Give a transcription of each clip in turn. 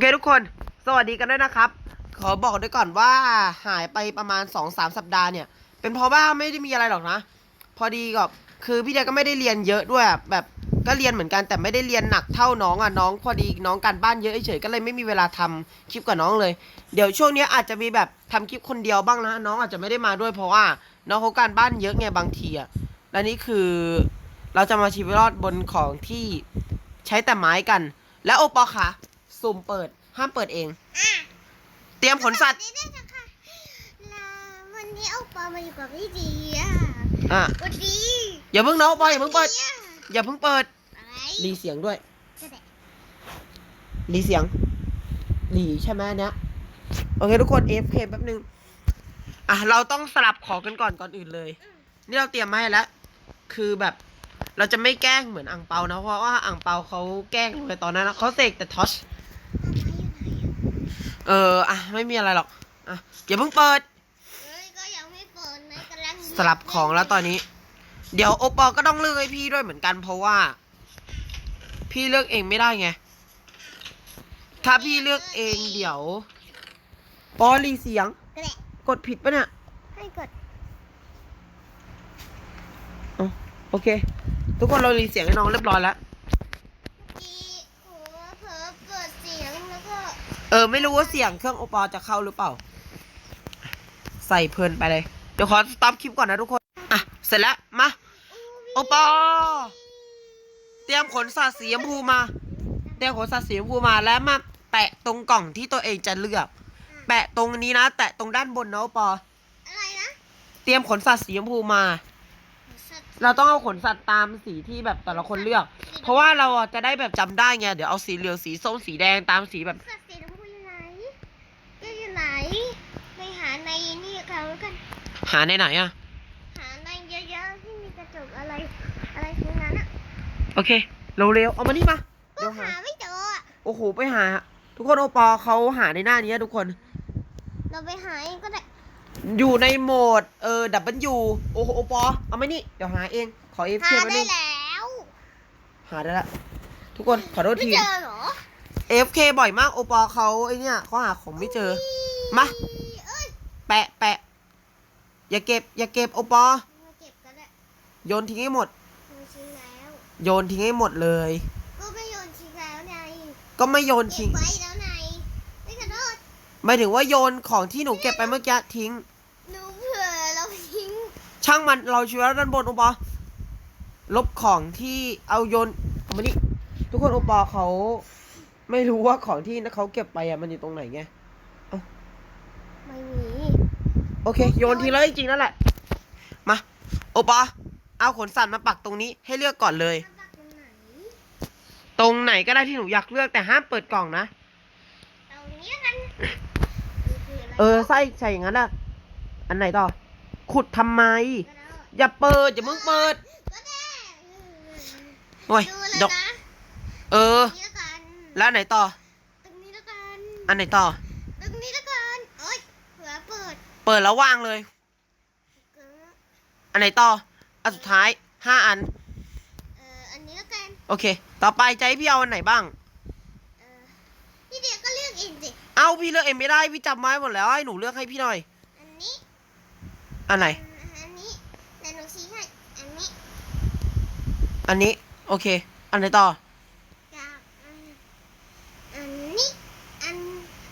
เคทุกคน สวัสดีกันด้วยนะครับ ขอบอกด้วยก่อนว่าหายไปประมาณ2อสสัปดาห์เนี่ย เป็นเพราะว่าไม่ได้มีอะไรหรอกนะ พอดีกับคือพี่เดียก็ไม่ได้เรียนเยอะด้วยแบบก็เรียนเหมือนกันแต่ไม่ได้เรียนหนักเท่าน้องอะน้องพอดีน้องการบ้านเยอะเฉยก็เลยไม่มีเวลาทำคลิปกับน้องเลย เดี๋ยวช่วงนี้อาจจะมีแบบทำคลิปคนเดียวบ้างนะน้องอาจจะไม่ได้มาด้วยเพราะว่า น้องเขาการบ้านเยอะไงบางทีอะและนี่คือเราจะมาชีวิตรอดบนของที่ใช้แต่ไม้กัน และโอปอค่ะ สุ่มเปิด ห้ามเปิดเอง อะเตรียมขนสัตว์นี่ด้วยนะคะลาวันนี้เอาปลามาอยู่กับพี่ดีอะอะ วันดีอย่าเพิ่งน้องโอปออย่าเพิ่งเปิด อย่าเพิ่งเปิดอะไรรีเสียงด้วยก็ได้รีเสียง รีใช่ไหมอันเนี้ยโอเคทุกคน AFK แป๊บนึง อะ เราต้องสลับของกันก่อนก่อนอื่นเลยนี่เราเตรียมมาให้แล้ว คือแบบ เราจะไม่แกล้งเหมือนอ่างเปานะ เพราะว่าอ่างเปาเขาแกล้งเลยตอนนั้นนะเขาเสกแต่ทอช เอออะไม่มีอะไรหรอกอะอย่าเพิ่งเปิดเอ้ยก็ยังไม่เปิดนะกำลังสลับของแล้วตอนนี้ เดี๋ยวโอปอก็ต้องเลือกให้พี่ด้วยเหมือนกัน เพราะว่า พี่เลือกเองไม่ได้ไง ถ้าพี่เลือกเองเดี๋ยวปอรีเสียงก็ได้กดผิดปะเนี่ยให้กดโอเค ทุกคนเรารีเสียงให้น้องเรียบร้อยแล้ว ดีหัวเผลอเปิดเสียงแล้วก็ เออ ไม่รู้ว่าเสียงเครื่องโอปอจะเข้าหรือเปล่า ใส่เพลินไปเลย เดี๋ยวขอสต็อปคลิปก่อนนะทุกคน อะ เสร็จแล้ว มา โอปอ เตรียมขนสัตว์สีชมพูมา เตรียมขนสัตว์สีชมพูมาแล้วมาแปะตรงกล่องที่ตัวเองจะเลือก แปะตรงนี้นะ แตะตรงด้านบนนะโอปอ อะไรนะเตรียมขนสัตว์สีชมพูมาสัตว์เราต้องเอาขนสัตว์ตามสีที่แบบแต่ละคนเลือก เพราะว่าเราอะจะได้แบบจำได้ไง เดี๋ยวเอาสีเหลืองสีส้มสีแดงตามสีแบบ สัตว์สีชมพูอยู่ไหนก็อยู่ไหนไปหาในนี่กันแล้วกัน หาในไหนอะ หาในเยอะๆที่มีกระจกอะไรอะไรทั้งนั้นอะโอเค เร็วๆ เอามานี่มาก็เดี๋ยวหา หาไม่เจออะโอ้โห ไปหา ทุกคนโอปอเขาหาในหน้านี้อะทุกคน เราไปหาเองก็ได้อยู่ในโหมด เออดับเบิลยูโอ้โหโอปอ เอามานี่ เดี๋ยวหาเอง ขอเอฟหาเคมาได้นี่แล้วหาได้ละ ทุกคนขอโทษไม่ที เจอเหรอเอฟเคบ่อยมากโอปอเขาไอเนี่ยเขาหาของไม่เจอ มา เอ้ยแปะแปะ อย่าเก็บ อย่าเก็บโอปอ มาเก็บก็ได้โยนทิ้งให้หมดมาทิ้งแล้ว โยนทิ้งให้หมดเลย ก็ไม่โยนทิ้งแล้วไงก็ไม่โยนเก็ทิ้บงไว้แล้วไงไม่ขอโทษหมายถึงว่าโยนของที่หนูเก็บไปเมื่อกี้ทิ้ง หนูเผื่อเราทิ้งช่างมันเราช่วยด้านบนโอปอ ลบของที่เอาโยนเอามานี่ทุกคนโอปอเขา ไม่รู้ว่าของที่เขาเก็บไปอะมันอยู่ตรงไหนไง ไม่มี โอเค โยนทีเลยจริงๆนั่นแหละ มา โอปอเอาขนสัตว์มาปักตรงนี้ให้เลือกก่อนเลยน้ำปักตรงไหนตรงไหนก็ได้ที่หนูอยากเลือกแต่ห้ามเปิดกล่องนะ ตรงนี้กันนี่คืออะไรเออใส่ใส่อย่างนั้นอะอันไหนต่อ ขุดทำไมก็ได้อย่าเปิด อย่าเพิ่งเปิดก็ได้โอ้ยดูเลยดกนะเออตรงนี้แล้วกันแล้วอันไหนต่อ ตรงนี้แล้วกัน อันไหนต่อ ตรงนี้แล้วกันเอ้ยเผื่อ เปิดเปิดแล้ววางเลยเอออันไหนต่อ อันสุดท้ายห้าอัน เอออันนี้แล้วกันโอเค ต่อไปจะให้พี่เอาอันไหนบ้าง เออพี่เดียก็เลือกเองสิเอาพี่เลือกเองไม่ได้พี่จำไว้หมดแล้วให้หนูเลือกให้พี่หน่อย อันนี้อันไหนอันนี้แต่หนูชี้ให้อันนี้อันนี้ โอเค อันไหนต่อ กับอันอันนี้อัน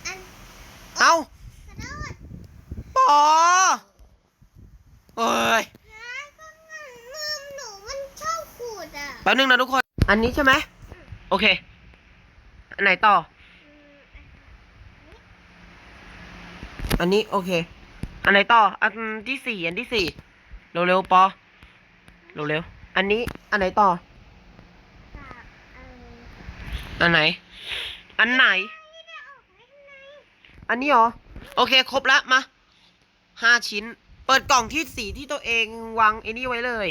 อันเอาขอโทษปอ เอ้ยนะก็มันมือหนูมันชอบขูดอะแป๊บนึงนะทุกคน อันนี้ใช่ไหม โอเค อันไหนต่อ อันนี้โอเค อันไหนต่อ อันที่สี่อันที่สี่เร็วๆปอ เร็วๆ อันนี้ อันไหนต่อกับเอออันไหน อันไหนไม่ได้ออกไว้ข้างในอันนี้เหรอ โอเค ครบแล้วมา ห้าชิ้น เปิดกล่องที่สีที่ตัวเองวางไอ้นี่ไว้เลย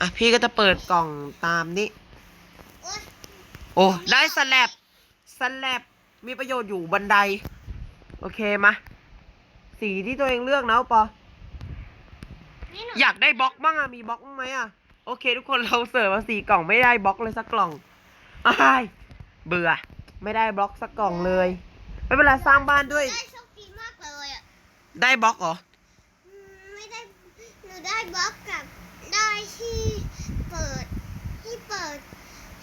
อะพี่ก็จะเปิดกล่องตามนี้ โอ๊ยโอ้ได้สแลบสแลบมีประโยชน์อยู่บันได โอเคมาสีที่ตัวเองเลือกนะปอนี่หนูอยากได้บล็อกบ้างอะมีบล็อกบ้างไหมอะโอเค ทุกคนเราเสิร์ฟมาสี่กล่องไม่ได้บล็อกเลยสักกล่องอ้ายเบื่อ ไม่ได้บล็อกสักกล่องเลย ไม่เป็นไรสร้างบ้านด้วยได้โชคดีมากเลยอะ ได้บล็อกเหรออืมไม่ได้หนูได้บล็อกกับได้ที่เปิดที่เปิด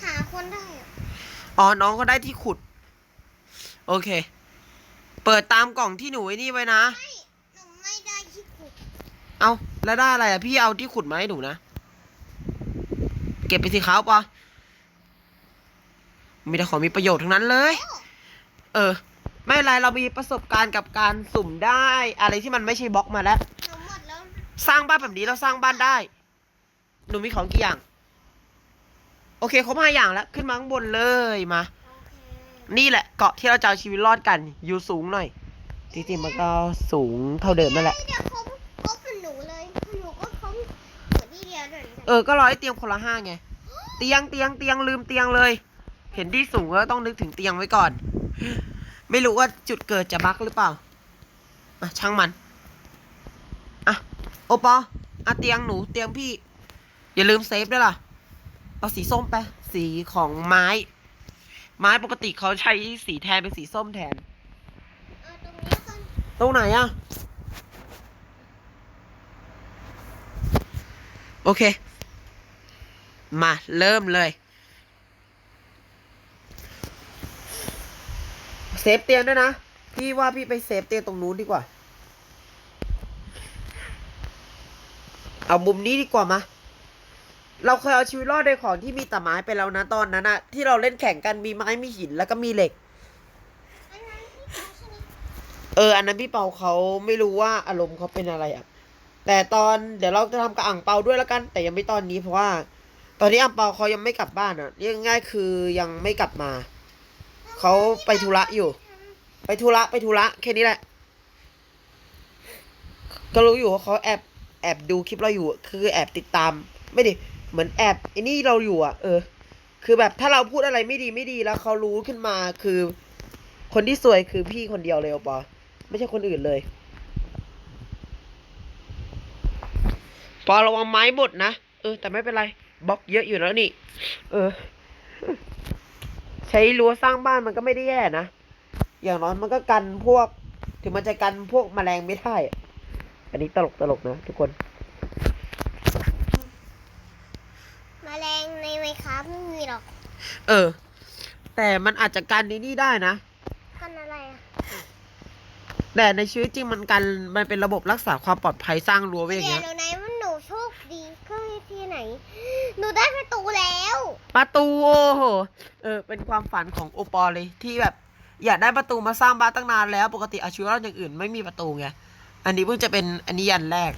หาคนได้อะอ๋อ น้องก็ได้ที่ขุด โอเค เปิดตามกล่องที่หนูไอ้นี่ไว้นะ ไม่หนูไม่ได้ที่ขุดเอาแล้วได้อะไรอะ พี่เอาที่ขุดมาให้หนูนะ เก็บไปสิครับปะมีแต่ของมีประโยชน์ทั้งนั้นเลยโอ้เออ ไม่เป็นไรเรามีประสบการณ์กับการสุ่มได้ อะไรที่มันไม่ใช่บล็อกมาแล้ว หนูหมดแล้วสร้างบ้านแบบนี้เราสร้างบ้านได้ หนูมีของกี่อย่าง โอเคครบห้าอย่างแล้ว ขึ้นมาข้างบนเลยมา โอเคนี่แหละเกาะที่เราจะเอาชีวิตรอดกัน อยู่สูงหน่อย จริงๆมันก็สูงเท่าเดิมนั่นแหละ เดี๋ยวครบครบเป็นหนูเลยหนูก็ครบเหมือนที่เดียวด้วยนะเออ ก็ร้อยเตียงคนละห้าไง เตียงเตียงเตียงลืมเตียงเลย เห็นที่สูงก็ต้องนึกถึงเตียงไว้ก่อน ไม่รู้ว่าจุดเกิดจะบั๊กหรือเปล่าอะช่างมัน อะ โอปออะเตียงหนูเตียงพี่ อย่าลืมเซฟด้วยล่ะ เอาสีส้มไป สีของไม้ ไม้ปกติเขาใช้สีแทนเป็นสีส้มแทน เอาตรงนี้ก่อนตรงไหนอะ โอเค มาเริ่มเลย เซ ฟเตียงด้วยนะ พี่ว่าพี่ไปเซฟเตียงตรงนู้นดีกว่า เอามุมนี้ดีกว่ามา เราเคยเอาชีวิตรอดโดยของที่มีแต่ไม้ไปแล้วนะตอนนั้นอะที่เราเล่นแข่งกันมีไม้มีหินแล้วก็มีเหล็ก เออ อันนั้นพี่เปาเขาไม่รู้ว่าอารมณ์เขาเป็นอะไรอะแต่ตอนเดี๋ยวเราจะทำกับอ่างเปาด้วยแล้วกัน แต่ยังไม่ตอนนี้เพราะว่า ตอนนี้อ่างเปาเขายังไม่กลับบ้านอะเรียกง่ายๆคือยังไม่กลับมา เขาไปธุระอยู่ ไปธุระไปธุระแค่นี้แหละ ก็รู้อยู่ว่าเขาแอบแอบดูคลิปเราอยู่ คือแอบติดตาม ไม่ดิเหมือนแอบไอ้นี่เราอยู่อะ เออ คือแบบถ้าเราพูดอะไรไม่ดีไม่ดีแล้วเขารู้ขึ้นมาคือ คนที่สวยคือพี่คนเดียวเลยปอไม่ใช่คนอื่นเลยปอระวังไม้บดนะ เออ แต่ไม่เป็นไรบล็อกเยอะอยู่แล้วนี่ เออ ใช้รั้วสร้างบ้านมันก็ไม่ได้แย่นะ อย่างน้อยมันก็กันพวก ถึงมันจะกันพวกแมลงไม่ได้อะอันนี้ตลกตลกๆนะทุกคนแมลงในไมครับไม่มีหรอก เออ แต่มันอาจจะกันนี้นี่ได้นะพันอะไรอะแต่ในชีวิตจริงมันกัน มันเป็นระบบรักษาความปลอดภัยสร้างรั้วไว้อย่างเดี๋ยเงี้วยหนูไหนว่าหนูโชคดีก็ที่ไหนหนูได้ประตูแล้ว ประตูโอ้โหเออเป็นความฝันของโอปอเลยที่แบบ อยากได้ประตูมาสร้างบ้านตั้งนานแล้ว ปกติอาชีวะอย่างอื่นไม่มีประตูไงอันนี้เพิ่งจะเป็นอันนี้ยันแรก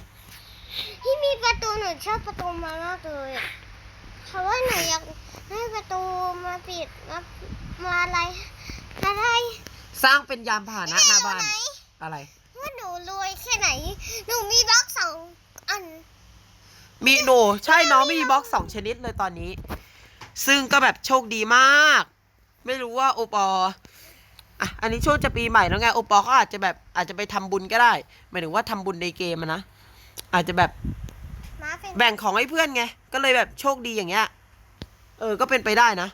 ที่มีประตูหนูชอบประตูมามากเลยอะเพราะว่าหนูอยากให้ประตูมาปิดมามาอะไรอะไรสร้างเป็นยานพาหนะหน้าบ้านไหนอะไร ว่าหนูรวยแค่ไหน หนูมีบล็อกสองอัน มีหนูใช่น้องมีบล็อกสองชนิดเลยตอนนี้ ซึ่งก็แบบโชคดีมาก ไม่รู้ว่าโอปออะอันนี้ช่วงจะปีใหม่แล้วไงโอปอเขาอาจจะแบบอาจจะไปทำบุญก็ได้หมายถึงว่าทำบุญในเกมอะนะอาจจะแบบมาเป็นแบ่งของให้เพื่อนไง ก็เลยแบบโชคดีอย่างเงี้ย เออ ก็เป็นไปได้นะ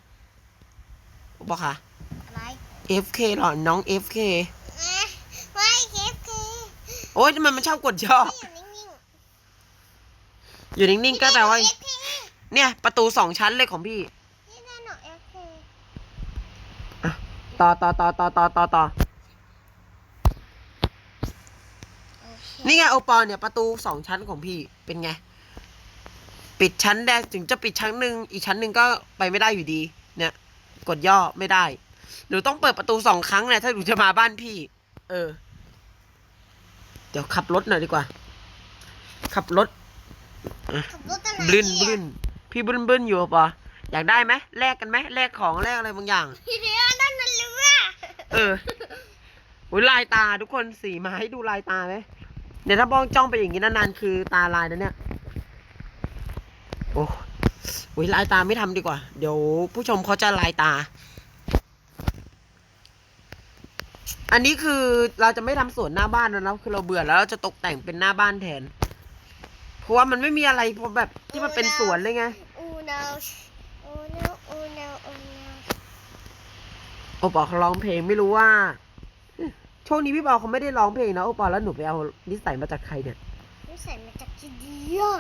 บอกค่ะอะไร FK หรอน้อง FK เอ๊ะไม่เคฟเคโอ๊ยทำไมมันชอบกดย่อ อยู่นิ่งอยู่นิ่งๆๆก็แปลว่าเอฟเคเนี่ย ประตูสองชั้นเลยของพี่นี่แน่นอนเอฟเคต่อต่อต่อต่อต่อต่อต่อนี่ไงโอปอลเนี่ยประตูสองชั้นของพี่เป็นไง ปิดชั้นแรกถึงจะปิดชั้นหนึ่งอีกชั้นหนึ่งก็ไปไม่ได้อยู่ดี เนี่ย กดย่อไม่ได้หนูต้องเปิดประตูสองครั้งเนี่ยถ้าหนูจะมาบ้านพี่ เออ เดี๋ยวขับรถหน่อยดีกว่า ขับรถขั บรถตะไหนบลึนบดีลึอะนพี่บลึนบลึนอยู่ปะอยากได้ไหมแลกกันไหมแลกของแลกอะไรบางอย่างทีเดียวนั่นมันเรือเอออุ้ยลายตาทุกคนสีมาให้ดูลายตาไหมเดี๋ยวถ้าบ้องจ้องไปอย่างนี้นานๆคือตาลายนะเนี่ยโอ้อุ้ยลายตาไม่ทำดีกว่า เดี๋ยวผู้ชมเขาจะลายตา อันนี้คือเราจะไม่ทำสวนหน้าบ้านแล้วนะคือเราเบื่อแล้วเราจะตกแต่งเป็นหน้าบ้านแทนเพ ราะว่ามันไม่มีอะไรเพราะแบบที่มันเป็นสวนเลยไง อูโนอูโนอูโนอูโนโอปอเขาร้องเพลงไม่รู้ว่า ช่วงนี้พี่ปอเขาไม่ได้ร้องเพลงนะโอปอแล้วหนูไปเอานิสัยมาจากใครเนี่ย นิสัยมาจากที่เดียว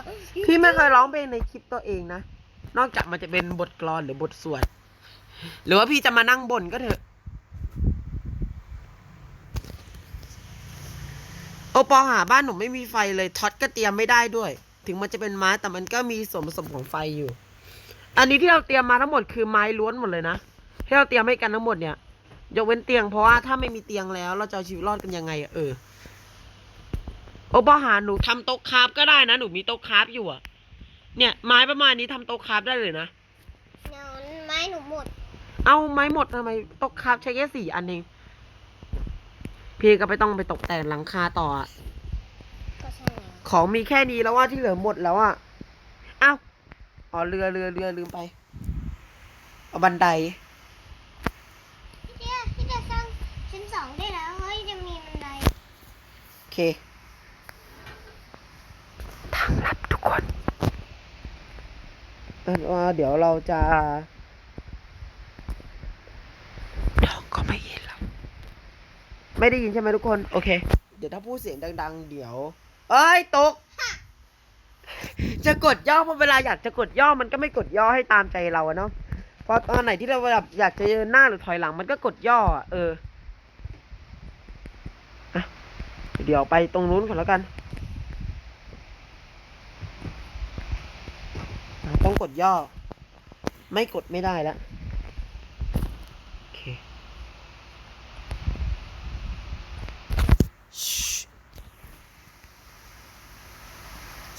พี่ไม่เคยร้องเพลงในคลิปตัวเองนะ นอกจากมันจะเป็นบทกลอนหรือบทสวด หรือว่าพี่จะมานั่งบ่นก็เถอะ โอ ปอหาบ้านหนูไม่มีไฟเลยท็อตก็เตรียมไม่ได้ด้วย ถึงมันจะเป็นไม้แต่มันก็มีส่วนผสมของไฟอยู่ อันนี้ที่เราเตรียมมาทั้งหมดคือไม้ล้วนหมดเลยนะที่เราเตรียมให้กันทั้งหมดเนี่ยยกเว้นเตียงเพราะว่าถ้าไม่มีเตียงแล้วเราจะเอาชีวิตรอดกันยังไงอะเออโอปอหาหนูทำโต๊ะคราฟก็ได้นะหนูมีโต๊ะคราฟอยู่อะเนี่ย ไม้ประมาณนี้ทำโต๊ะคราฟได้เลยนะเดี๋ยวไม้หนูหมด เอาไม้หมดทำไมโต๊ะคราฟใช้แค่สี่อันเอง พี่ก็ไปต้องไปตกแต่งหลังคาต่ออะก็ใช่ไงของมีแค่นี้แล้วว่าที่เหลือหมดแล้วอะเอ้าอ๋อเรือเรือเรือลืมไปเอาบันได พี่เดียพี่เดียสร้างชั้นสองได้แล้วเฮ้ยจะมีบันไดโอเค ทางลัดทุกคนอันว่าเดี๋ยวเราจะน้องก็ไม่ยินหรอก ไม่ได้ยินใช่ไหมทุกคน โอเค เดี๋ยวถ้าพูดเสียงดัง ๆ เดี๋ยว เอ้ยตก จะกดย่อเพราะเวลาอยากจะกดย่อมันก็ไม่กดย่อให้ตามใจเราอะเนาะเพราะตอนไหนที่เราแบบอยากจะเดินหน้าหรือถอยหลังมันก็กดย่ออะเอออะเดี๋ยวไปตรงนู้นก่อนแล้วกันอะต้องกดย่อ ไม่กดไม่ได้แล้วโอเคชิ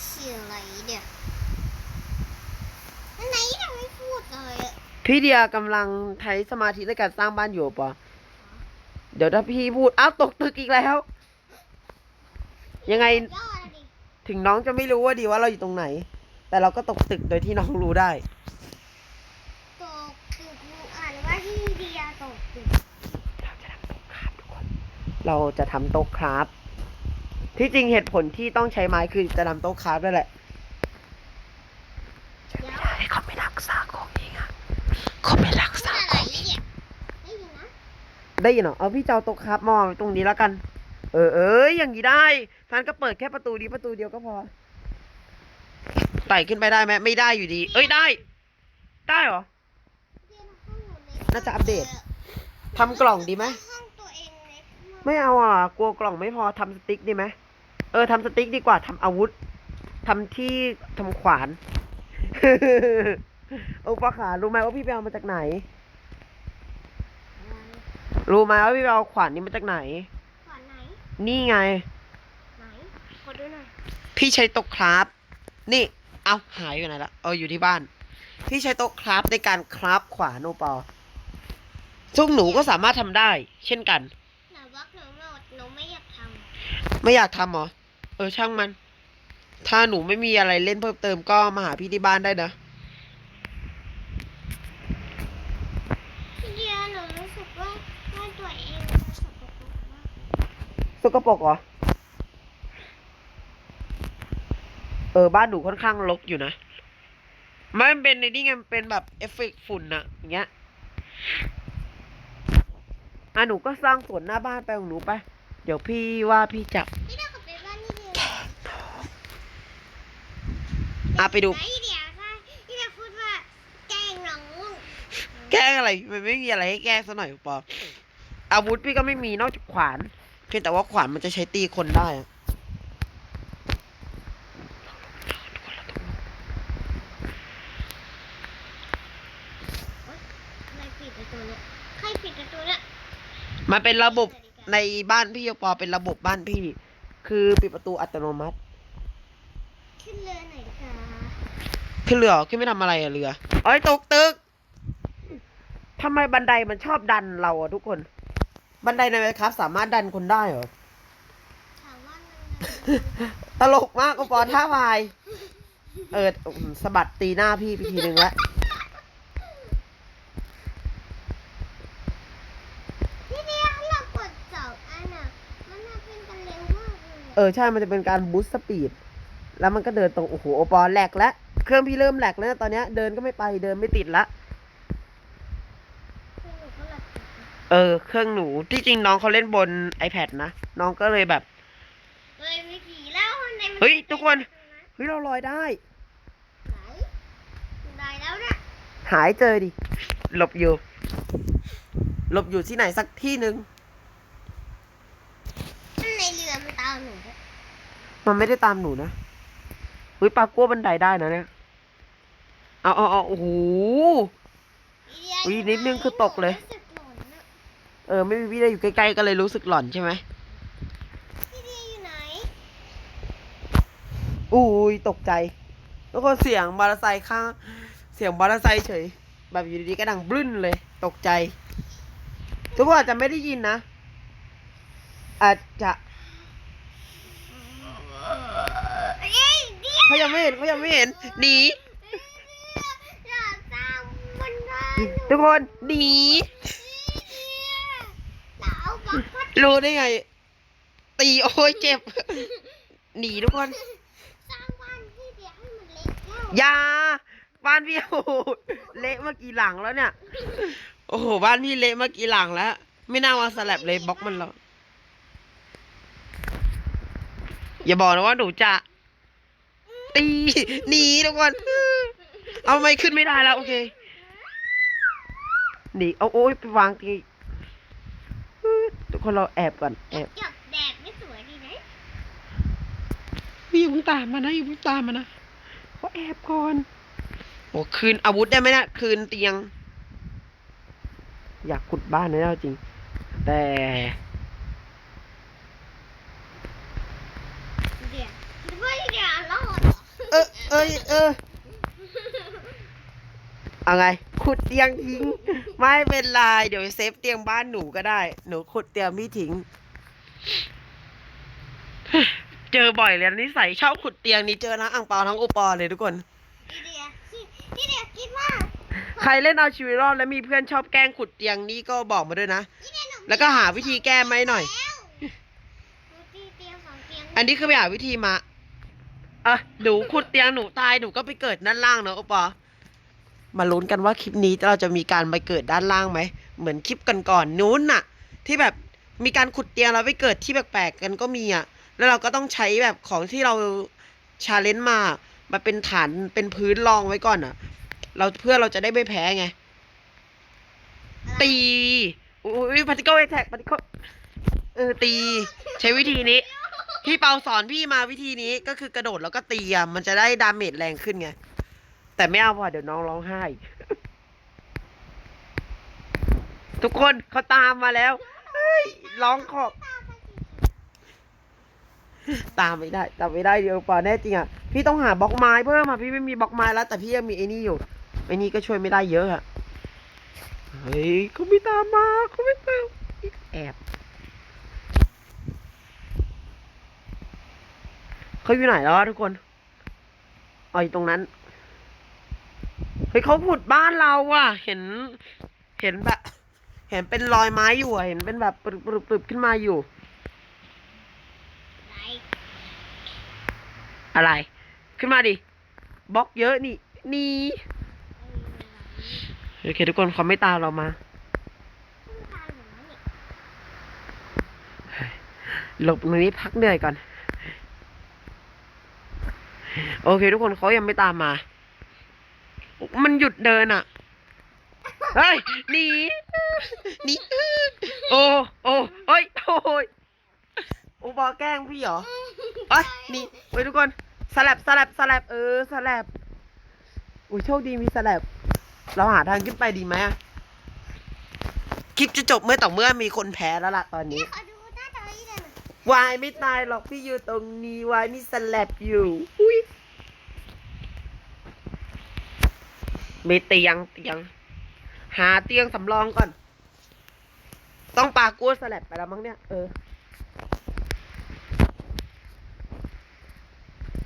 เสียอะไรเดี๋ยวอันไหนยังไม่พูดเลยอะพี่เดียกำลังใช้สมาธิในการสร้างบ้านอยู่ปะเดี๋ยวถ้าพี่พูดอ้าวตกตึกอีกแล้ว ยังไงยอดอะดิ ถึงน้องจะไม่รู้ว่าดีว่าเราอยู่ตรงไหน แต่เราก็ตกตึกโดยที่น้องรู้ได้ ตกตึกอ่านว่าที่เดียตกตึก เราจะทำโต๊ะคราฟที่จริงเหตุผลที่ต้องใช้ไม้คือจะทำโต๊ะคราฟนั่นแหละเดี๋ยวให้เขาไม่รักษาของเองอะเขาไม่รักพูดษาอะไรเนี่ยได้ยินนะได้ยินเหรอเอาพี่เจ้าโต๊ะคราฟมาวางตรงนี้แล้วกัน เออเอ้ยอย่างนี้ได้ท่านก็เปิดแค่ประตูนี้ประตูเดียวก็พอไต่ขึ้นไปได้ไหมไม่ได้อยู่ดี เอ้ยได้ ได้เหรอ น่าจะอัปเดตทำกล่องดีไหม ไม่เอาอะ กลัวกล่องไม่พอทำสติ๊กดีไหมเออทำสติ๊กดีกว่าทำอาวุธทำที่ทำขวานโอ้ปะขารู้ไหมว่าพี่ไปเอามาจากไหน รู้ไหมว่าพี่ไปเอาขวานนี้มาจากไหน ขวานไหน นี่ไง ไหน ขอดูหน่อย พี่ใช้โต๊ะคราฟนี่ เอาหายอยู่ไหนละเอออยู่ที่บ้าน พี่ใช้โต๊ะคราฟในการคราฟขวานโอปอซึ่งหนูก็สามารถทำได้ เช่นกันหนูบอกหนูหมดหนูไม่อยากท ไม่อยากทำเหรอ เออช่างมัน ถ้าหนูไม่มีอะไรเล่นเพิ่มเติมก็มาหาพี่ที่บ้านได้นะำพี่เดียหนูรู้สึกว่าว่าตัวเองสกปรกมากสกปรกเหรอ เออ บ้านหนูค่อนข้างรกอยู่นะไม่มันเป็นในนี่ไงมันเป็นแบบเอฟเฟกต์ฝุ่นอะอย่างเงี้ย อะหนูก็สร้างสวนหน้าบ้านไปของหนูไป เดี๋ยวพี่ว่าพี่จะพี่เดียกลับไปบ้านนี่เดียอะไปดูไหนพี่เดียค่ะพี่เดียพูดว่าแกล้งน้องแกล้งอะไร มันไม่มีอะไรให้แกล้งซะหน่อยปออาวุธพี่ก็ไม่มีนอกจากขวาน เพียงแต่ว่าขวานมันจะใช้ตีคนได้อะใครปิดประตูเนี่ยใครปิดประตูเนี่ยมันเป็นระบบ ในบ้านพี่ปอเป็นระบบบ้านพี่ คือปิดประตูอัตโนมัติ ขึ้นเรือไหนอยคะขึ้นเรือเหรอขึ้นไม่ทำอะไรอะเรือเอ้ยตกตึกทำไมบันไดมันชอบดันเราอะทุกคน บันไดในไหมครับ สามารถดันคนได้เหรอ ถามว่ามันตลกมากก็ปอท่าวาย เออสะบัดตีหน้าพี่ไปทีนึงแล้ว พี่เดียเรากดสองอันอะ มันน่าเป็นกันเร็วมากเลย เออใช่ มันจะเป็นการบูสต์สปีด แล้วมันก็เดินตรง โอ้โห โอปอแหลกแล้ว เครื่องพี่เริ่มแหลกแล้วนะตอนเนี้ยเดินก็ไม่ไป เดินไม่ติดละคือหนูก็หลับเออ เครื่องหนู ที่จริงน้องเขาเล่นบน iPad นะ น้องก็เลยแบบ เฮ้ยมีผีแล้วในมัเฮ้ย ทุกคน เฮ้ย เราลอยได้ไหนได้แล้วเนี่ยหายเจอดิ หลบอยู่ หลบอยู่ที่ไหนสักที่หนึ่ง ในเรือมันตามหนูด้วย มันไม่ได้ตามหนูนะเฮ้ยปลากั้วบันไดได้นะเนี่ย เอาเอาเอาโอ้โห อุ๊ยนิดนึงคือตกเลยรู้สึกหลอนอะเออ ไม่มีพี่ได้อยู่ใกล้ๆก็เลยรู้สึกหลอนใช่ไหมพี่เดียอยู่ไหนอุ้ยตกใจ แล้วก็เสียงมอเตอร์ไซค์ข้าง เสียงมอเตอร์ไซค์เฉย แบบอยู่ดีๆก็ดังบลึ้นเลย ตกใจ ทุกคนอาจจะไม่ได้ยินนะ อาจจะ เอ้ย เดียเขายังไม่เห็นเขายังไม่เห็นหนีอย่าตามมันได้หนูทุกคนหนีเราเอาบักพัดรู้ได้ไง ตีโอ้ยเจ็บ หนีทุกคนสร้างบ้านพี่เดียให้มันเล็กแล้วอยาบ้านพี่โอ้โหเละเมื่อกี่หลังแล้วเนี่ย โอ้โหบ้านพี่เละเมื่อกี่หลังแล้ว ไม่น่ามาสลับเลยบล็อกมันแล้วอย่าบอกนะว่าหนูจะ ตีหนีทุกคนเอาไม่ขึ้นไม่ได้แล้ว โอเคหนีเอาโอ้ยไปวางทีทุกคนเราแอบก่อนแอบจับแดดไม่สวยดีนะพี่อย่าเพิ่งตามมานะอย่าเพิ่งตามมานะเขาแอบก่อนโอ้คืนอาวุธได้ไหมเนะคืนเตียง อยากขุดบ้านนะเอาจริง แต่ เดียคิดว่าพี่เดียรอดเหรอ เออเอยเออเอาไง ขุดเตียงทิ้ง ไม่เป็นไร เดี๋ยวเซฟเตียงบ้านหนูก็ได้ หนูขุดเตียงพี่ทิ้ง เจอบ่อยเลยนะนิสัยชอบขุดเตียงนี้เจอทั้งอังเปาทั้งโอปอเลยทุกคน พี่เดียพี่พี่เดียคิดว่าใครเล่นเอาชีวิตรอดแล้วมีเพื่อนชอบแกล้งขุดเตียงนี่ก็บอกมาด้วยนะพี่เดียหนูแล้วก็หาวิธีแก้ไหมหน่อยแล้วหนูตีเตียงสองเตียงอันนี้คือไปหาวิธีมา อะหนูขุดเตียงหนูตายหนูก็ไปเกิดด้านล่างเนอะโอปอมาลุ้นกันว่าคลิปนี้เราจะมีการไปเกิดด้านล่างไหมเหมือนคลิปก่อนๆนู้นน่ะ ที่แบบมีการขุดเตียงแล้วไปเกิดที่แปลกๆกันก็มีอะแล้วเราก็ต้องใช้แบบของที่เราชาเลนจ์มามาเป็นฐานเป็นพื้นรองไว้ก่อนอะ เราเพื่อเราจะได้ไม่แพ้ไง ตีอุ้ยพาร์ติเคิลแท็กพาร์ติเคิลเออตี ใช้วิธีนี้ พี่เปาสอนพี่มาวิธีนี้ก็คือกระโดดแล้วก็ตีอะมันจะได้ดาเมจแรงขึ้นไง แต่ไม่เอาว่ะเดี๋ยวน้องร้องไห้ ทุกคนเขาตามมาแล้วเฮ้ยร้องขอบตามไม่ได้ตามไม่ได้เดี๋ยวป่าแน่จริงอะพี่ต้องหาบล็อกไม้เพิ่มอะพี่ไม่มีบล็อกไม้แล้ว แต่พี่ยังมีไอ้นี่อยู่ไอ้นี่ก็ช่วยไม่ได้เยอะอะเฮ้ยเขาไม่ตามมาเขาไม่ตามแอบ เขาอยู่ไหนแล้วทุกคนอ๋อยู่ตรงนั้น เฮ้ยเขาขุดบ้านเราอะ เห็น เห็นแบบ เห็นเป็นรอยไม้อยู่เห็นเป็นแบบปรึบปรึบขึ้นมาอยู่ อะไร ขึ้นมาดิ บล็อกเยอะนี่ นี่โอเคทุกคนเขาไม่ตามเรามาหนูนะนี่หลบตรงนี้พักเหนื่อยก่อน โอเค ทุกคนเขายังไม่ตามมา มันหยุดเดินอะ เฮ้ยหนีหนีโอ้โอ้เฮ้ยโอ้ยโอ้บอแกล้งพี่เหรอเอ้ยหนี่เฮ้ยทุกคนสลับสลับสลับเออสลับอุ้ยโชคดีมีสลับเราหาทางขึ้นไปดีไหมอะคลิปจะจบเมื่อต่อเมื่อมีคนแพ้แล้วล่ะตอนนี้ขอดูหน้าจอนี้เลยหน่อยวายไม่ตายหรอกพี่อยู่ตรงนี้วายมีสแลบอยู่อุ้ย มีเตียงเตียง หาเตียงสำรองก่อน ต้องปากู้สแลบไปแล้วมั้งเนี่ย เออ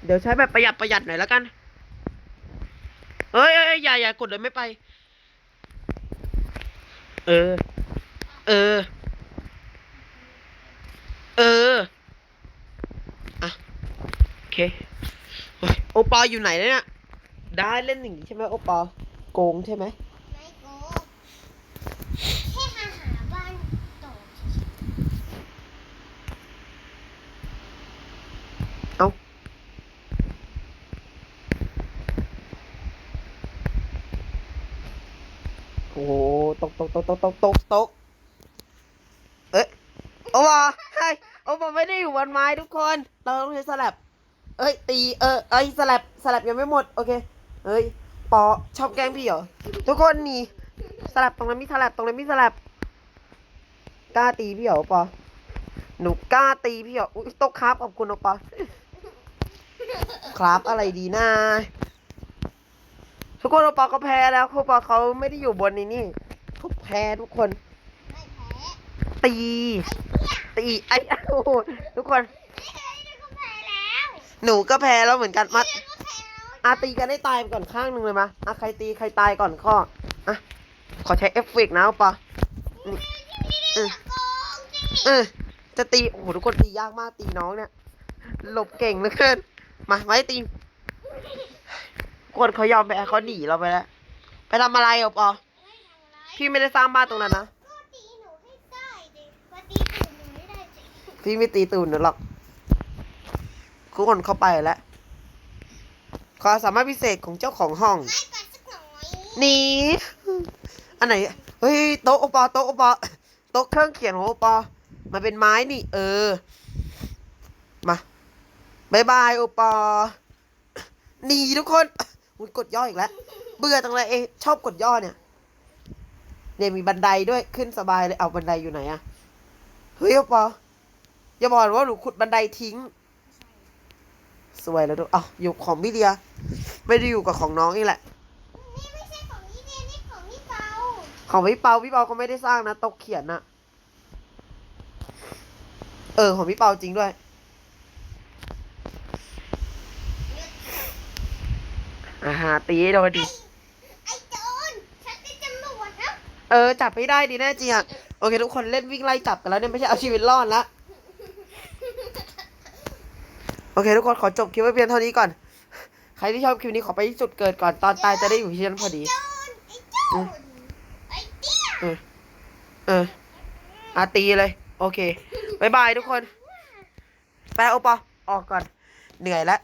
เดี๋ยวใช้แบบประหยัดประหยัดหน่อยแล้วกัน เอ้ยเอ้ยอย่าอย่ากดเลยไม่ไป เออ เออ เออ อะ โอเค โอ้ยโอปออยู่ไหนเนี่ยได้เล่นอย่างนี้ใช่ไหมโอปอ โกงใช่ไหมไม่โกงแค่หาบ้านโตเอาโอ้ตกตกตกตกตกตกตกเอ๊ะโอ้บอใช่โอ้บอไม่ได้อยู่บนไม้ทุกคน เราต้องใช้สลับ เอ้ยตี เออเอ้ยสลับสลับยังไม่หมด โอเค เอ้ย ปอชอบแกล้งพี่เหรอ ทุกคนนี่สลับตรงนั้นมีสลับตรงนั้นมีสลับกล้าตีพี่เหรอปอหนูกล้าตีพี่เหรออุ้ยโต๊ะครับขอบคุณนะปอครับอะไรดีนะทุกคนโอปอก็แพ้แล้วโอปอเขาไม่ได้อยู่บนนี้นี่เขาแพ้ทุกคนไม่แพ้ตี ตีไอ้โอ้โหทุกคนไม่เคยได้ก็แพ้แล้วหนูก็แพ้แล้วเหมือนกันมาเพื่ อาตีกันให้ตายไปก่อนข้างหนึ่งเลยมะอะใครตีใครตายก่อนข้ออะขอใช้เอฟเฟกต์นะโอปอนี่เออโกงจริงเออจะตีโอ้โหทุกคนตียากมากตีน้องเนี่ยหลบเก่งเหลือเกินมาไว้ตีคนเขายอมแพ้เขาหนีเราไปแล้วไปทำอะไรอปอไม่ทำอพี่ไม่ได้สร้างบ้านตรงนั้นนะพี่ไม่ได้สิพี่ไม่ตีตูนหนูหรอกทุกคนเข้าไปแล้ว ความสามารถพิเศษของเจ้าของห้องไม่ไปสักหน่อยหนีอันไหนเฮ้ยโต๊ะโอปอโต๊ะโอปอโต๊ะเครื่องเขียนของโอปอมันเป็นไม้นี่ เออ มาบายบายโอปอหนีทุกคนอุ้ยกดย่ออีกแล้ว เบื่อจังเลยเอะชอบกดย่อเนี่ยเนี่ยมีบันไดด้วยขึ้นสบายเลยเอาบันไดอยู่ไหนอะเฮ้ยโอปออย่าบอกว่าหนูขุดบันไดทิ้ง สวยแล้วดูอ้าวอยู่ของพี่เดีย ไม่ได้อยู่กับของน้องนี่แหละ นี่ไม่ใช่ของนี่เดียนี่ของนี่เปาของพี่เปาพี่เปาก็ไม่ได้สร้างนะตกเขียนนะเออของพี่เปาจริงด้วย อ่าฮะตีให้โดนดิ ไอ้โจรฉันเป็นตำรวจนะ เออ จับไม่ได้ดีแน่จริงอะโอเค ทุกคนเล่นวิ่งไล่จับกันแล้วเนี่ย ไม่ใช่เอาชีวิตรอดละ โอเคทุกคนขอจบคลิปไว้เพียงเท่านี้ก่อน ใครที่ชอบคลิปนี้ขอไปที่จุดเกิดก่อนตอนตายจะได้อยู่ที่นั่นพอดีโจรไอ้โจรไอ้เตี้ยเออเอออาตีเลย โอเคบายบายทุกคน ไปโอปอออกก่อน เหนื่อยแล้ว